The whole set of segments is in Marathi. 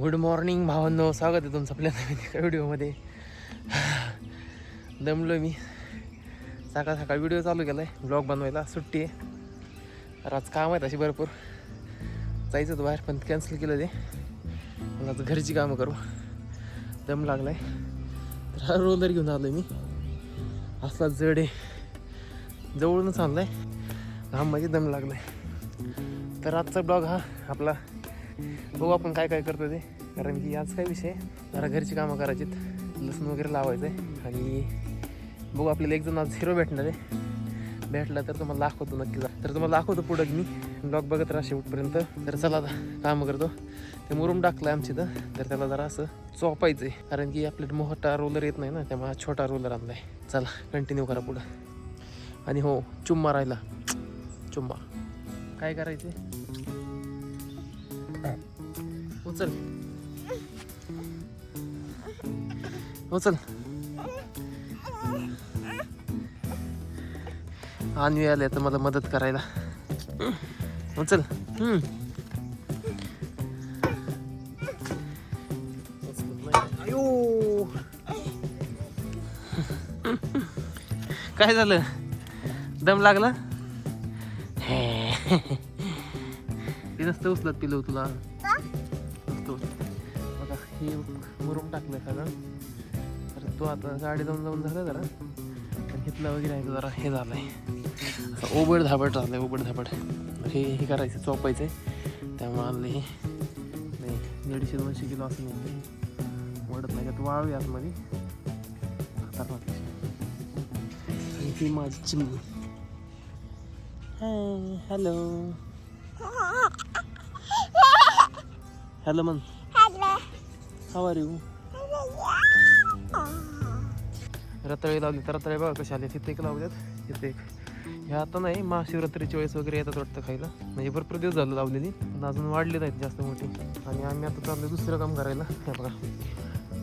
गुड मॉर्निंग भावांनो. स्वागत आहे तुमचं आपल्या नवीन एका व्हिडिओमध्ये. दमलो मी. सकाळ सकाळ व्हिडिओ चालू केला आहे ब्लॉग बनवायला सुट्टी आहे. तर आज काम आहेत अशी भरपूर. जायचं होतं बाहेर पण कॅन्सल केलं ते. मग आता घरची कामं करू. दम लागला आहे तर हा रोलर घेऊन आलो मी. असला जड आहे. जवळूनच आणला आहे घाम म्हणजे दम लागला आहे तर आजचा ब्लॉग हा आपला बघू आपण काय काय करतो ते. कारण की आज काय विषय आहे? जरा घरची कामं करायची लसूण वगैरे लावायचं आहे आणि बघू आपल्याला एक जण आज हिरो भेटणार आहे. भेटला तर तुम्हाला दाखवतो नक्की जा तर तुम्हाला दाखवतो पुढं मी. ब्लॉग बघत राहा शेवटपर्यंत. तर चला आता कामं करतो. ते मुरुम टाकलं आमची तर तर त्याला जरा असं चोपायचं आहे कारण की आपल्याला मोठा रोलर येत नाही ना त्यामुळे छोटा रोलर आणला आहे चला कंटिन्यू करा पुढं. आणि हो चुम्मा राहिला. चुम्मा. काय करायचे उचल. उचल. आणवी आले तर मला मदत करायला. उचल. हम्म. अयो. काय झालं? दम लागला? हे. नसतं उचलत पिलो तुला. तो. बघा हे मुरुम टाकलं सगळं तर तो आता गाडी जाऊन जाऊन झालं जरा. पण हिथलं वगैरे आहे तो जरा हे झालंय. असं ओबड धाबड झालंय ओबड धाबड. हे हे करायचं चोपायचं आहे त्यामुळे हे. नाही दीडशे दोनशे किलो असं नाही वडत नाही. त्यात वाळू आतमध्ये. खतरनाक आणि ही माझी चिमणी. हाय हॅलो हॅलो मन हाव आर यू रताळे लावली तर रताळे बघा कसे आले. तिथे एक लावल्यात. तिथे एक. हे आता नाही महाशिवरात्रीच्या वेळेस वगैरे येतात वाटतं खायला. म्हणजे भरपूर दिवस झालं लावलेली पण अजून वाढले नाहीत जास्त मोठी. आणि आम्ही आता चाललो दुसरं काम करायला. हे बघा.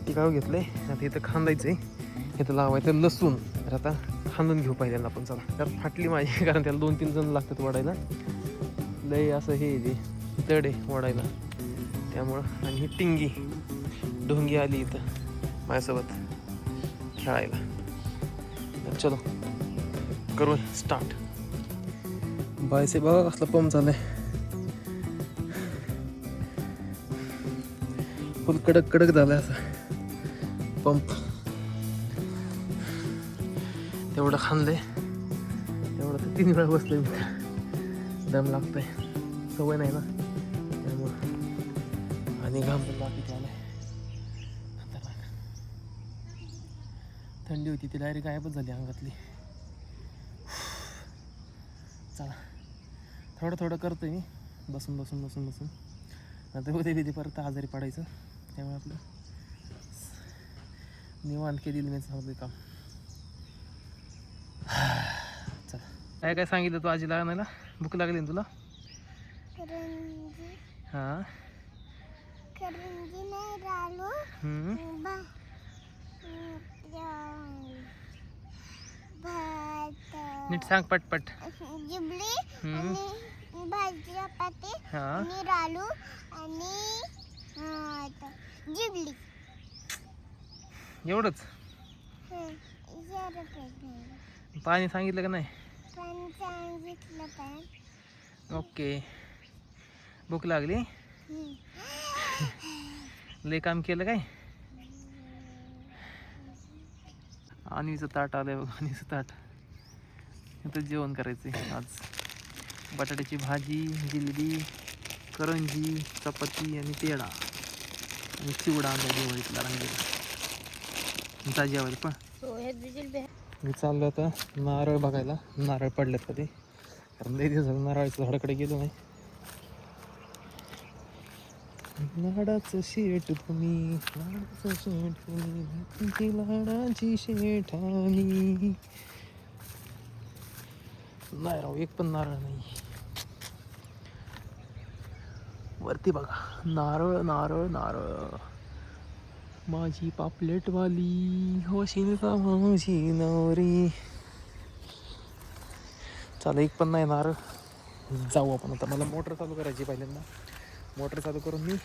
ती काय घेतलंय. आता इथं खांदायचं आहे इथं लावायचं लसूण. तर आता खांदून घेऊ पहिल्यांदा आपण. चला. तर फाटली माझी कारण त्याला दोन तीन जण लागतात वाढायला लय असं हे आहे ते. तड आहे वाढायला त्यामुळं आणि ही टिंगी. ढोंगी आली इथं. माझ्यासोबत. खेळायला. चलो. करू स्टार्ट बायसे बघा कसला पंप झालाय. फुल कडक कडक झालाय असा. पंप तेवढं खांदलंय तेवढं तर तीन वेळा तर. दम लागतोय. सवय नाही ना. आणि घाम पण बाकी आलाय थंडी होती ती डायरेक्ट गायबच झाली अंगातली. चला. थोडं थोडं करतोय मी. बसून बसून बसून बसून. नंतर उद्या बिधी परत आजारी पडायचं. त्यामुळे आपलं निवांत केलेलं मी सांगतोय काम. चला. काय काय सांगितलं तू आजीला आणायला? भूक लागली ना तुला? हां. हम्म. नीट सांग पटपट. जिबली हम्म. आणि भाजी चपाती हां. आणि रालू आणि आता जिबली. एवढंच? हं, जरा पाणी. सांगितलं का नाही? पण सांगितलं पण. ओके. भूक लागली? हं. लय काम केलं काय? आणवीचं ताट आलंय बघ आणवीचं ताट. इथं जेवण करायचं आज. बटाट्याची भाजी जिलबी करंजी चपाती आणि पेढा. आणि चिवडा आणला दिवाळीतला रांगेला. जा जेवायला पण हो हे मी चाललो आता नारळ बघायला. नारळ पडलेत कधी कारण लई दिवस नारळाच्या झाडाकडे गेलो नाही. लाडाचं शेट तुम्ही लाडाचं शेट तुम्ही तुमची लाडाची शेठानी नाही राव एक पण नारळ नाही. वरती बघा नारळ नारळ नारळ. माझी पापलेटवाली होशील का माझी नवरी. चालेल एक पण नाही नारळ. जाऊ आपण आता मला मोटर चालू करायची पहिल्यांदा. मोटर चालू करून मी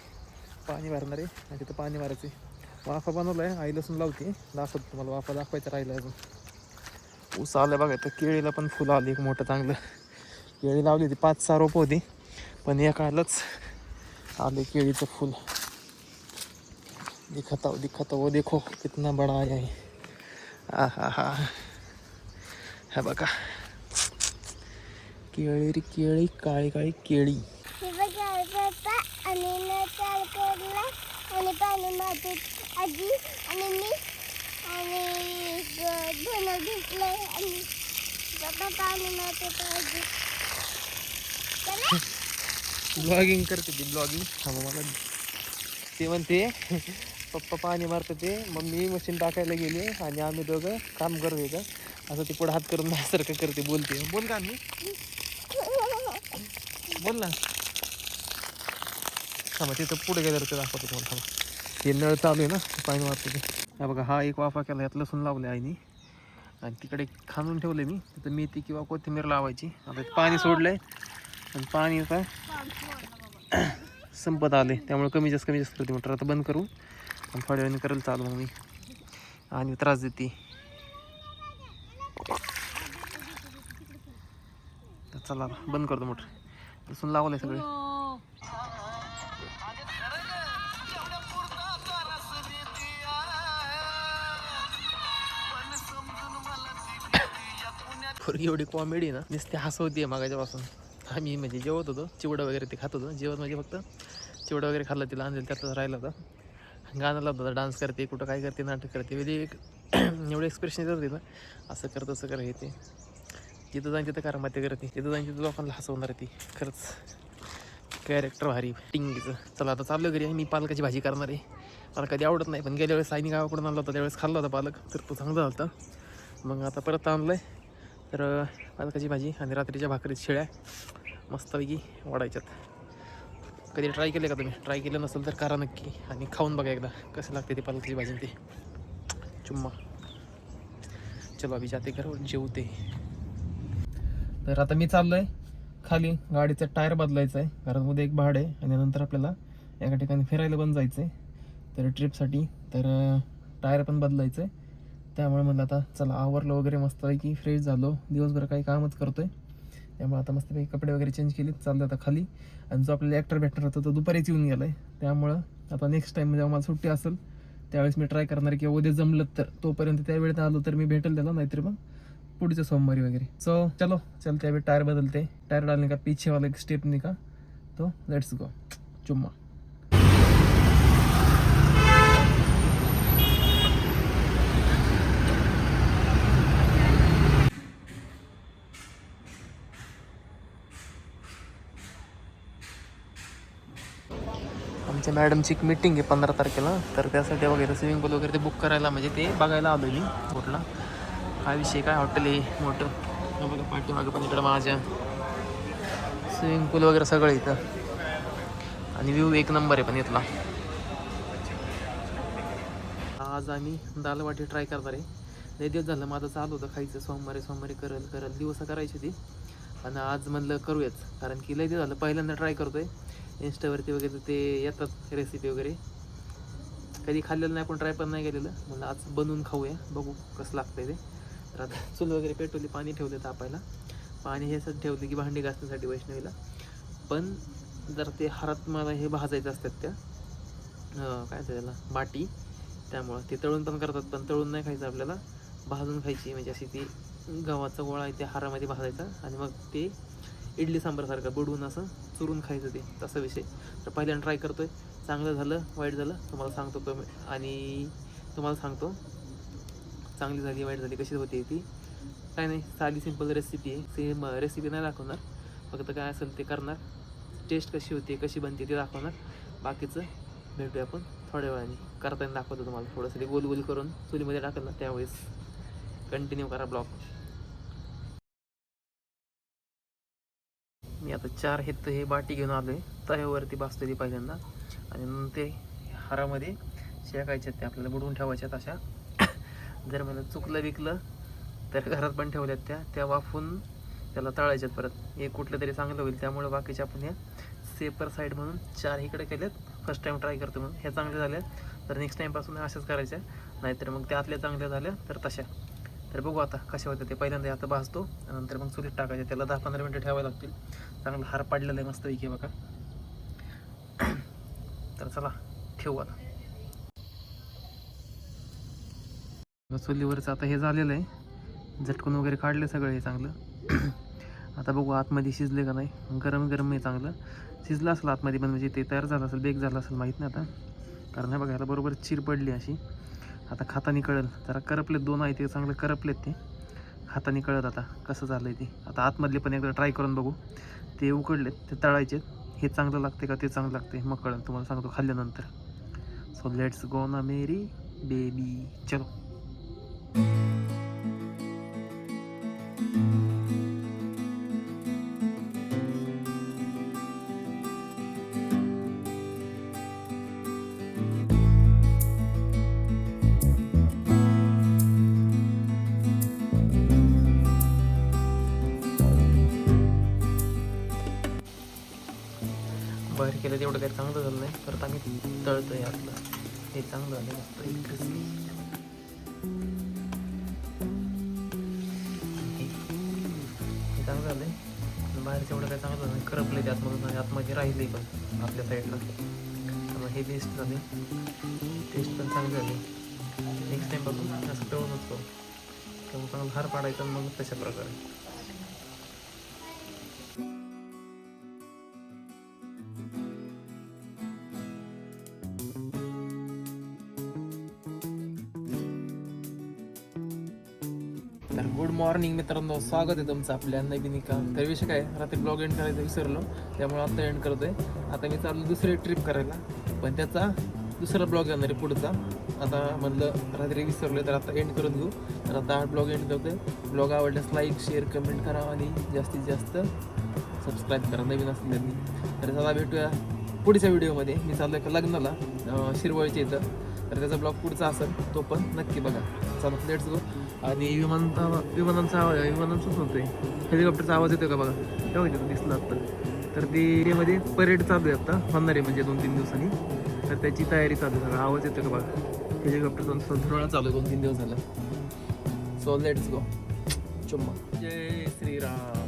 पाणी भरणार आहे. आणि तिथं पाणी मारायचं आहे. वाफा बनवला आहे आई लसूण लावते. दाखवतो तुम्हाला. वाफा दाखवायचं राहिला अजून. ऊस आलं बघा. तर केळीला पण फुलं आली. एक मोठं चांगलं. केळी लावली होती. पाच सहा रोपं होती. पण एकालाच आले केळीचं फुल. दिखता हो दिखता हो देखो कितना बड़ा आया है. आ हा हा. हा बघा. केळी रे केळी. काळी काळी केळी. आणि न चाल करला. आणि पाणी मारतात आजी आणि मी आणि धुणं घेतलंय आणि बाबा पाणी मारतात आजी चला. ब्लॉगिंग करते ती ब्लॉगिंग थांबा मला. ते म्हणते पप्पा पाणी मारतं ते. मम्मी मशीन टाकायला गेले आणि आम्ही दोघं काम करत होतं असं ती पुढे हात करून सारखं करते बोलते. बोल का मी बोल ना. थांबा मग तिथं पुढे गेल्यावर ते दाखवतो तुम्हाला थांबा. हे नळ चालू आहे ना पाणी मारतो ते हा बघा हा एक वाफा केला यात लसूण लावले आईनी. आणि तिकडे खाणून ठेवले मी तिथं मेथी किंवा कोथिंबीर लावायची. आता पाणी पाणी सोडलंय. आणि पाणी आता संपत आले त्यामुळे कमी जास्त कमी जास्त करते मोटर आता बंद करू. आणि थोड्या वेळाने करेल चालू मग मी. आणि त्रास देते. चला बंद करतो मोटर लसूण लावलंय सगळे. पोरगी एवढी कॉमेडी ना नुसती हसवते मागाच्यापासून. आम्ही म्हणजे जेवत होतो चिवडा वगैरे ते खात होतो. जेवत म्हणजे फक्त चिवडा वगैरे खाल्ला तिला आणलेलं त्यातच राहिला होता. गाणं लावत होता डान्स करते कुठं काय करते नाटक करते. म्हणजे एक एवढं एक्सप्रेशन येत होते ना असं कर तसं कर हे ते. जिथं जाईन तिथं करामाते करते. तिथं जाईन तिथं लोकांना हसवणार ती. खरंच कॅरेक्टर भारी. टिंगीचं चला आता चाललं घरी. मी पालकाची भाजी करणार आहे. मला कधी आवडत नाही पण गेल्या वेळेस साईनी गावाकडून आणला होता त्यावेळेस खाल्ला होता पालक. तर तो चांगला होता. मग आता परत आणलं आहे तर पालकाची भाजी आणि रात्रीच्या भाकरीत शिळ्या मस्तपैकी वाढायच्यात कधी ट्राय केले का तुम्ही? ट्राय केलं नसेल तर करा नक्की आणि खाऊन बघा एकदा. कसं लागते ती पालकाची भाजी ते. चुम्मा. चलो अभि जाते घर जेवते. तर आता मी चाललो आहे खाली गाडीचं टायर बदलायचं आहे कारण एक भाड आहे आणि नंतर आपल्याला एका ठिकाणी फिरायला पण जायचं आहे तर ट्रिपसाठी तर टायर पण बदलायचं आहे त्यामुळे म्हणलं आता चला आवरलं वगैरे मस्तपैकी फ्रेश झालो. दिवसभर काही कामच करतोय. त्यामुळे आता मस्तपैकी कपडे वगैरे चेंज केले चाललं आता खाली. आणि जो आपल्याला ॲक्टर भेटणार होता तो दुपारीच येऊन गेला आहे त्यामुळं आता नेक्स्ट टाईम जेव्हा मला सुट्टी असेल त्यावेळेस मी ट्राय करणार किंवा उद्या जमलं तर. तोपर्यंत त्यावेळेत आलो तर मी भेटेल त्याला नाहीतर मग पुढच्या सोमवारी वगैरे. सो चलो चल त्यावेळी टायर बदलते. टायर डालने का पीछे वाला एक स्टेप नाही का तो लेट्स गो चुम्मा. आमच्या मॅडमची एक मीटिंग आहे पंधरा तारखेला. तर त्यासाठी वगैरे स्विमिंग पूल वगैरे ते बुक करायला म्हणजे ते बघायला आलो मी कुठला काय विषय काय हॉटेल आहे मोठं. हे बघा पाठीमागं पण इकडं माझ्या. स्विमिंग पूल वगैरे सगळं इथं. आणि व्ह्यू एक नंबर आहे पण इथला. आज आम्ही दालवाटी ट्राय करणार आहे. लय दिवस झालं माझं चालू होतं खायचं सोमवारी सोमवारी करल करल. दिवस करायची ती. आणि आज म्हणलं करूयाच कारण की लय दिवस झालं पहिल्यांदा ट्राय करतोय. इंस्टावरती वगैरे ते येतात रेसिपी वगैरे. कधी खाल्लेलं नाही पण ट्राय पण नाही केलेलं. म्हणलं आज बनवून खाऊया बघू कसं लागतंय ते. तर आता चूल वगैरे पेटवली पाणी ठेवले तापायला पाणी हे असं ठेवले की भांडी घासण्यासाठी वैष्णवीला. पण जर ते हरात मला हे भाजायचं असतात त्या काय त्याला बाटी. त्यामुळं ते तळून पण करतात पण तळून नाही खायचं आपल्याला. भाजून खायची म्हणजे अशी ती गव्हाचा गोळा आहे त्या हारामध्ये भाजायचा. आणि मग ते इडली सांबारसारखं बुडवून असं चुरून खायचं ते तसा विषय. तर पहिल्यांदा ट्राय करतोय. चांगलं झालं वाईट झालं तुम्हाला सांगतो कमी आणि तुम्हाला सांगतो चांगली झाली वाईट झाली कशी होते ती. काय नाही साधी सिंपल रेसिपी आहे. सेम रेसिपी नाही दाखवणार. फक्त काय असेल ते करणार. टेस्ट कशी होती कशी बनते ते दाखवणार. बाकीचं भेटूया आपण थोड्या वेळाने. करताना दाखवतो तुम्हाला. थोडंसं ते गोल गोल करून चुलीमध्ये टाकलं त्यावेळेस कंटिन्यू करा ब्लॉक मी आता चार हे हे बाटी घेऊन आलो आहे तव्यावरती भाजतो पहिल्यांदा. आणि नंतर ते हारामध्ये शेकायच्यात त्या आपल्याला बुडवून ठेवायच्यात अशा. जर मला चुकलं विकलं तर घरात पण ठेवल्यात त्या. त्या वाफून त्याला तळायच्यात परत. एक कुठलं तरी चांगलं होईल त्यामुळे बाकीच्या आपण हे सेपर साईड म्हणून चार इकडे केल्यात. फर्स्ट टाईम ट्राय करतो म्हणून. ह्या चांगल्या झाल्या तर नेक्स्ट टाईमपासून अशाच करायच्या. नाहीतर मग त्यातल्या चांगल्या झाल्या तर तशा. तर बघू आता कसे होत्या ते. पहिल्यांदा आता भाजतो नंतर मग चुलीत टाकायचे. त्याला दहा पंधरा मिनटं ठेवावे लागतील. चांगलं हार पाडलेलं आहे मस्तपैकी बघा. तर चला ठेवू आता. मग चुलीवरचं आता हे झालेलं आहे. झटकून वगैरे काढले सगळं हे चांगलं. आता बघू आतमध्ये शिजले का नाही. गरम गरम आहे चांगलं. शिजलं असेल आतमध्ये पण म्हणजे ते तयार झालं असेल बेक झालं असेल माहीत नाही आता. कारण हे बघा ह्याला बरोबर चीर पडली अशी. आता खातानी कळेल. जरा करपलेत दोन आहे ते चांगले करपलेत ते. खातानी कळत आता कसं झालं आहे ते. आता आतमधले पण एकदा ट्राय करून बघू. ते उकडलेत ते तळायचे हे चांगलं लागते का ते चांगलं लागते मग कळेल. तुम्हाला सांगतो खाल्ल्यानंतर. सो लेट्स गो ना मेरी बेबी चलो. केलं तेवढं काही चांगलं झालं नाही. परत आम्ही तळतो यातलं हे चांगलं झालं मस्त हे. चांगलं झालं आहे बाहेर एवढं काही चांगलं झालं नाही. करपले ते आतमधून. आणि आतमध्ये राहिले पण आपल्या साईडला. त्यामुळे हे बेस्ट झाले टेस्ट पण चांगली झाली. नेक्स्ट टाईमपासून असं तळूनच करू त्यामुळे चांगलं हार पाडायचं मग तशा प्रकारे. मॉर्निंग मित्रांनो स्वागत आहे तुमचं आपल्या नवीन एका तर विषय काय रात्री ब्लॉग एंड करायचं विसरलो त्यामुळे आता एंड करतोय. आता मी चाललो दुसरी ट्रिप करायला पण त्याचा दुसरा ब्लॉग येणार आहे पुढचा. आता म्हणलं रात्री विसरलो तर आता एंड करून घेऊ. तर आता हा ब्लॉग एंड करतोय. ब्लॉग आवडल्यास लाईक शेअर कमेंट करा आणि जास्तीत जास्त सबस्क्राईब करा. नवीन असलेल्यांनी तर चला भेटूया पुढच्या व्हिडिओमध्ये मी चाललो एका लग्नाला अं, शिरवळच्या इथं. तर त्याचा ब्लॉग पुढचा असेल तो पण नक्की बघा. चला लेट्स गो आणि विमानचा विमानांचा आवाज विमानांचाच आहे हेलिकॉप्टरचा आवाज येतो का बघा? तेव्हा तिथं दिसलं आत्ता तर ते एरियामध्ये परेड चालू आहे आत्ता होणार आहे म्हणजे दोन तीन दिवसांनी. तर त्याची तयारी चालू आहे. सगळं आवाज येतो का बघा? हेजिकॉप्टरचा संध्यावेळा चालू आहे दोन तीन दिवस झाला. सो लेट्स गो चुम्मा. जय श्रीराम.